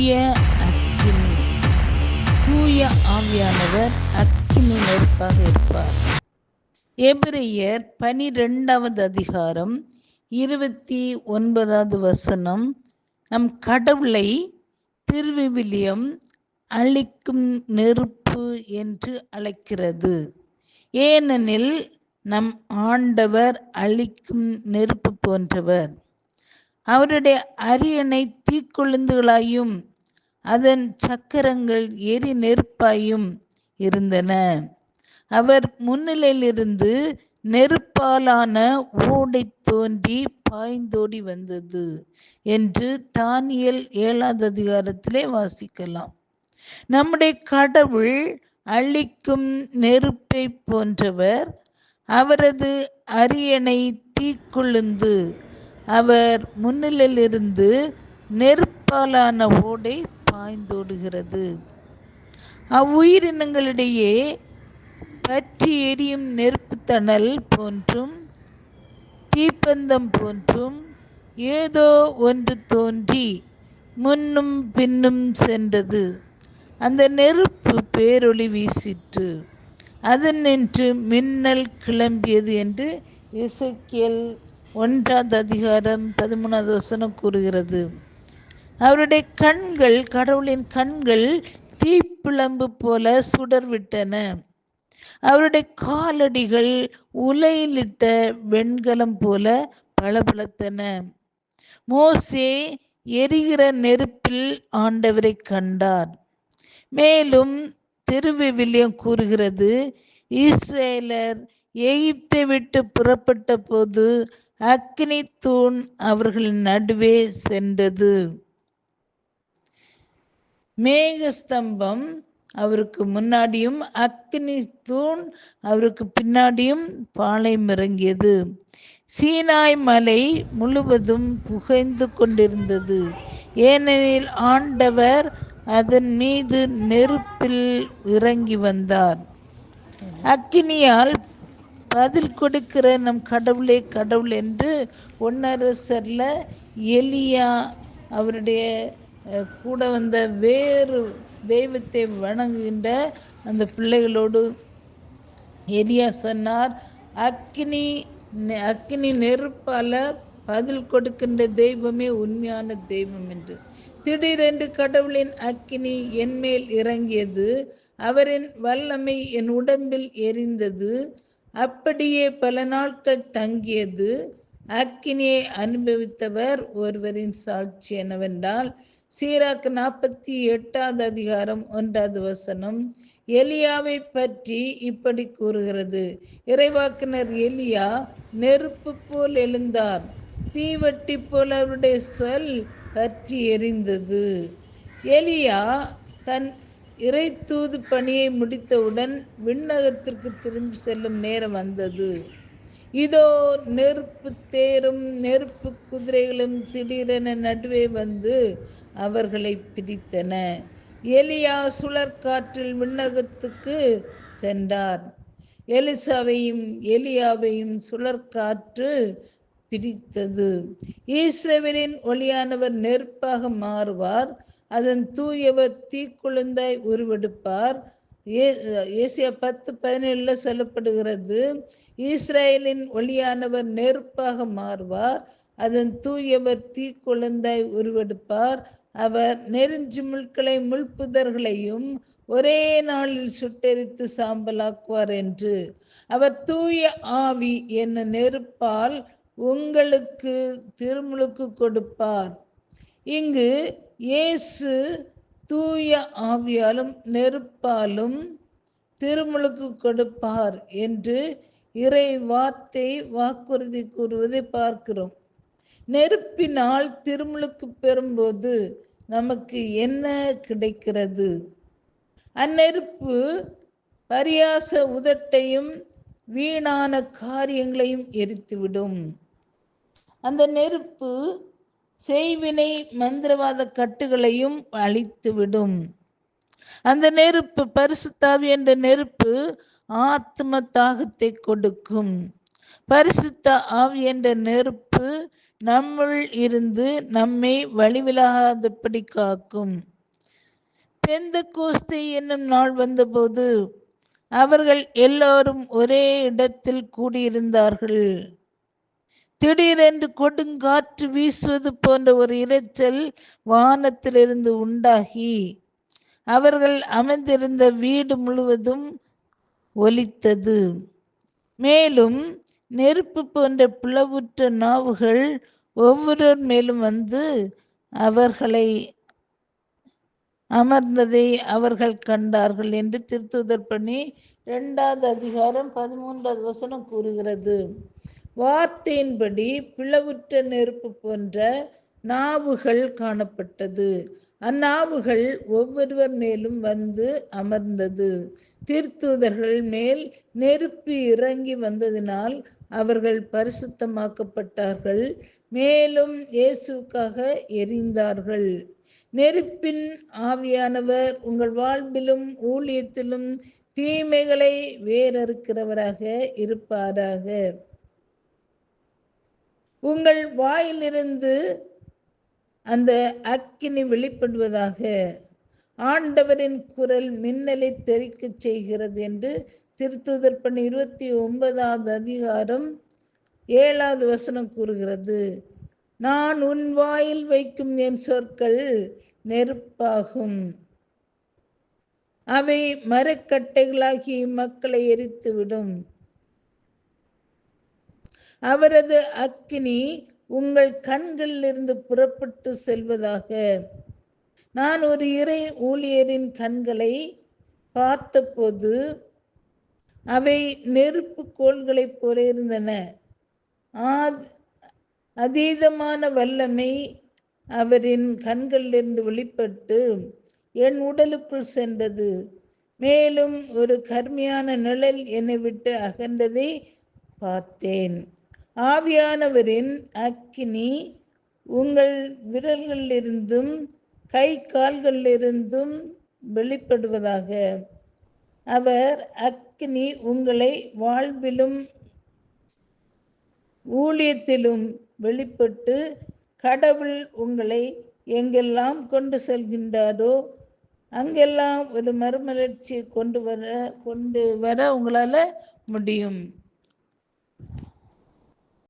தூய அக்கினி. தூய ஆவியானவர் அக்கினி நெருப்பாக இருப்பார். எபிரேயர் பனிரெண்டாவது அதிகாரம் இருபத்தி ஒன்பதாவது வசனம். நம் கடவுளை திருவிவிலியம் அழிக்கும் நெருப்பு என்று அழைக்கிறது. ஏனெனில் நம் ஆண்டவர் அழிக்கும் நெருப்பு போன்றவர். அவருடைய அரியணை தீக்குழுந்துகளாயும் அதன் சக்கரங்கள் எரி நெருப்பாயும் இருந்தன. அவர் முன்னிலையிலிருந்து நெருப்பாலான ஓடை தோன்றி பாய்ந்தோடி வந்தது என்று தானியல் ஏழாவது அதிகாரத்திலே வாசிக்கலாம். நம்முடைய கடவுள் அழிக்கும் நெருப்பை போன்றவர் அவரது அரியணை தீக்குழுந்து அவர் முன்னிலிருந்து நெருப்பாலான ஓடை பாய்ந்தோடுகிறது அவ்வுயிரினங்களிடையே பற்றி எரியும் நெருப்புத்தணல் போன்றும் தீப்பந்தம் போன்றும் ஏதோ ஒன்று தோன்றி முன்னும் பின்னும் சென்றது. அந்த நெருப்பு பேரொளி வீசிற்று. அதன் நின்று மின்னல் கிளம்பியது என்று இசைக்கியல் ஒன்றாவது அதிகாரம் பதிமூணாவது வசனம் கூறுகிறது. அவருடைய கண்கள் கடவுளின் கண்கள் தீப்பிழம்பு போல சுடர்விட்டன. அவருடைய காலடிகள் உலையிலிட்ட வெண்கலம் போல பளபளத்தன. மோசே எரிகிற நெருப்பில் ஆண்டவரை கண்டார். மேலும் திருவிவிலியம் கூறுகிறது இஸ்ரேலர் எகிப்தை விட்டு புறப்பட்ட போது அக்னி தூண் அவர்களின் நடுவே சென்றது. மேகஸ்தம்பம் அவருக்கு முன்னாடியும் அக்னி தூண் அவருக்கு பின்னாடியும் பாளையம் இறங்கியது சீனாய் மலை முழுவதும் புகைந்து கொண்டிருந்தது. ஏனெனில் ஆண்டவர் அதன் மீது நெருப்பில் இறங்கி வந்தார். அக்கினியால் பதில் கொடுக்கிற நம் கடவுளே கடவுள் என்று ஒன்னரசரில் எலியா அவருடைய கூட வந்த வேறு தெய்வத்தை வணங்குகின்ற அந்த பிள்ளைகளோடு எரியா சொன்னார் அக்னி அக்னி நெருப்பால பதில் கொடுக்கின்ற தெய்வமே உண்மையான தெய்வம் என்று. திடீரென்று கடவுளின் அக்கினி என்மேல் இறங்கியது அவரின் வல்லமை என் உடம்பில் எரிந்தது அப்படியே பல நாட்கள் தங்கியது. அக்கினியை அனுபவித்தவர் ஒருவரின் சாட்சி என்னவென்றால் சீராக்கு நாற்பத்தி எட்டாவது அதிகாரம் ஒன்றாவது வசனம். எலியாவை பற்றி இப்படி கூறுகிறது. இறைவாக்கினர் எலியா நெருப்பு போல் எழுந்தார் தீவட்டி போல் அவருடைய சொல் பற்றி எரிந்தது. எலியா தன் இறை தூது பணியை முடித்தவுடன் விண்ணகத்திற்கு திரும்பி செல்லும் நேரம் வந்தது. இதோ நெருப்பு தேரும் நெருப்பு குதிரைகளும் திடீரென நடுவே வந்து அவர்களை பிரித்தன. எலியா சுழற்காற்றில் விண்ணகத்துக்கு சென்றார். எலிசாவையும் எலியாவையும் சுழற்காற்று பிரித்தது. ஈஸ்ரவேலின் ஒளியானவர் நெருப்பாக மாறுவார். அதன் தூயவர் தீக்குழுந்தாய் உருவெடுப்பார். ஏசியா பத்து பதினேழுல சொல்லப்படுகிறது. ஈஸ்ரேலின் ஒளியானவர் நெருப்பாக மாறுவார். அதன் தூயவர் தீக்குழந்தாய் உருவெடுப்பார். அவர் நெருஞ்சு முள்களை முள்புதர்களையும் ஒரே நாளில் சுட்டெரித்து சாம்பலாக்குவார் என்று. அவர் தூய ஆவி என்ன நெருப்பால் உங்களுக்கு திருமுழுக்கு கொடுப்பார். இங்கு இயேசு தூய ஆவியாலும் நெருப்பாலும் திருமுழுக்கு கொடுப்பார் என்று இறை வார்த்தை வாக்குறுதி கூறுவதை பார்க்கிறோம். நெருப்பினால் திருமுழுக்கு பெறும்போது நமக்கு என்ன கிடைக்கிறது? அந்நெருப்பு பரியாச உதட்டையும் வீணான காரியங்களையும் எரித்துவிடும். அந்த நெருப்பு செய்வினை மந்திரவாத கட்டுகளையும் அழித்துவிடும். அந்த நெருப்பு பரிசுத்தாவி என்ற நெருப்பு ஆத்ம தாகத்தை கொடுக்கும். பரிசுத்த ஆவி என்ற நெருப்பு நம்முள் இருந்து நம்மை வழிவிலாகாதபடி காக்கும். பெந்த கோஸ்தி என்னும் நாள் வந்தபோது அவர்கள் எல்லோரும் ஒரே இடத்தில் கூடியிருந்தார்கள். திடீரென்று கொடுங்காற்று வீசுவது போன்ற ஒரு இரைச்சல் வானத்திலிருந்து உண்டாகி அவர்கள் அமர்ந்திருந்த வீடு முழுவதும் ஒலித்தது. மேலும் நெருப்பு போன்ற பிளவுற்ற நாவுகள் ஒவ்வொருவர் மேலும் வந்து அவர்களை அமர்ந்ததை அவர்கள் கண்டார்கள் என்று திருத்துதர் பண்ணி இரண்டாவது அதிகாரம் பதிமூன்றாவது வசனம் கூறுகிறது. வார்த்தையின்படி பிளவுற்ற நெருப்பு போன்ற நாவுகள் காணப்பட்டது. அந்நாவுகள் ஒவ்வொருவர் மேலும் வந்து அமர்ந்தது. திருத்தூதர்கள் மேல் நெருப்பு இறங்கி வந்ததினால் அவர்கள் பரிசுத்தமாக்கப்பட்டார்கள். மேலும் இயேசுக்காக எரிந்தார்கள். நெருப்பின் ஆவியானவர் உங்கள் வாழ்விலும் ஊழியத்திலும் தீமைகளை வேறறுக்கிறவராக இருப்பாராக. உங்கள் வாயிலிருந்து அந்த அக்கினி வெளிப்படுவதாக. ஆண்டவரின் குரல் மின்னலை தெரிக்கச் செய்கிறது என்று திருத்துதற்பன் இருபத்தி ஒன்பதாவது அதிகாரம் ஏழாவது வசனம் கூறுகிறது. நான் உன் வாயில் வைக்கும் என் சொற்கள் நெருப்பாகும். அவை மரக்கட்டைகளாகி மக்களை எரித்துவிடும். அவரது அக்கினி உங்கள் கண்களிலிருந்து புறப்பட்டு செல்வதாக. நான் ஒரு இறை ஊழியரின் கண்களை பார்த்தபோது அவை நெருப்பு கோள்களைப் போல இருந்தன. ஆத் அதீதமான வல்லமை அவரின் கண்களிலிருந்து வெளிப்பட்டு என் உடலுக்குள் சென்றது. மேலும் ஒரு கர்மியான நிழல் என்னை விட்டு அகன்றதை பார்த்தேன். ஆவியானவரின் அக்கினி உங்கள் விரல்களிலிருந்தும் கை கால்களிலிருந்தும் வெளிப்படுவதாக. அவர் அக்னி உங்களை வாழ்விலும் ஊழியத்திலும் வெளிப்பட்டு கடவுள் உங்களை எங்கெல்லாம் கொண்டு செல்கின்றாரோ அங்கெல்லாம் ஒரு மறுமலர்ச்சி கொண்டு வர கொண்டு வர உங்களால் முடியும்.